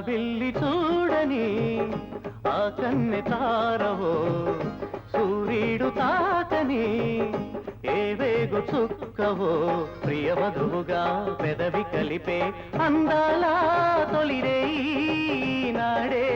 వెళ్ళి చూడని ఆ కన్నె తారవో సూర్యుడు తాకని ఏ వేగు చుక్కవో ప్రియ వధువుగా పెదవి కలిపే అందాల తొలిరే నాడే.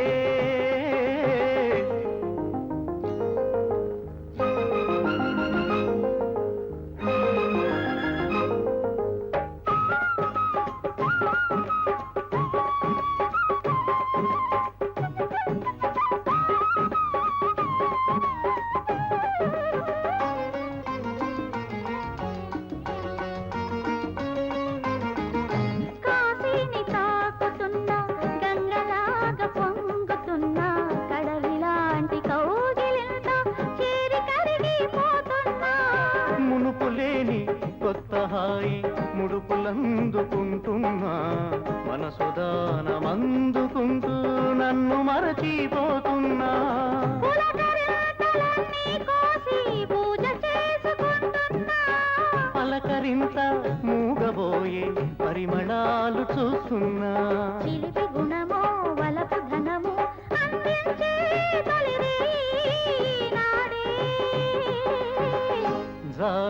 మునుపు లేని కొత్త హాయి ముడుపులందుకుంటున్నా. మనసుదానమందుకుంటూ నన్ను మరచిపోతున్నా. పలకరింత మూగబోయే పరిమళాలు చూస్తున్నా. చిలిపి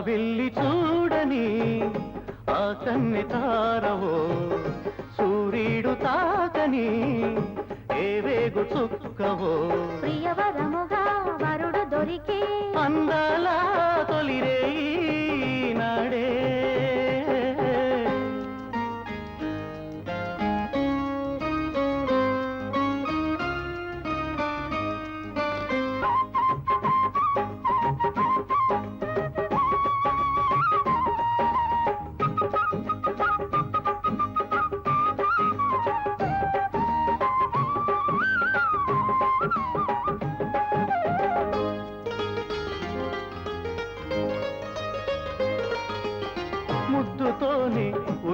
జాబిల్లి చూడని ఆ కన్నె తారవో సూర్యుడు తాకని ఏ వేగు చుక్కవో. ప్రియవరముగా వరుడు దొరికే అందాల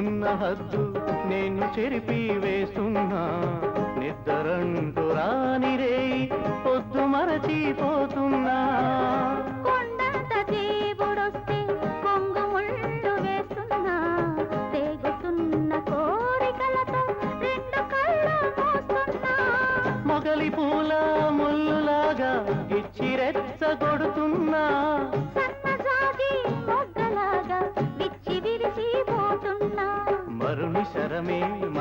ఉన్న హద్దు నేను చెరిపి వేస్తున్నా. నిద్దరంటూ రాని రే పొద్దు మరచిపోతున్నా మొగలి పూల ముల్లులాగా ఇచ్చి రెచ్చగొడుతున్నా. సన్నజాజి మొగ్గలాగా విచ్చి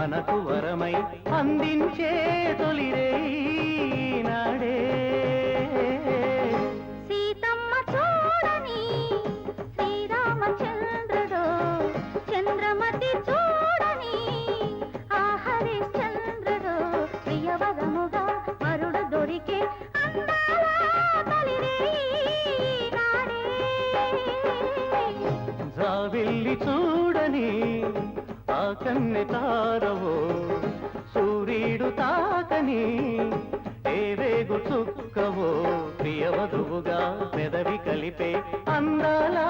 మనకు వరమై అందించే తొలిరే నాడే సీతమ్మ చూడని శ్రీరామచంద్రుడు చంద్రమతి చూడని ఆ హరిశ్చంద్రుడు ప్రియవరముగా వరుడు దొరికే జావిల్లి చూడని కన్నె తారవో సూర్యుడు తాకని ఏ రేగు చుక్కవో ప్రియ వధువుగా మెదవి కలిపే అందాలా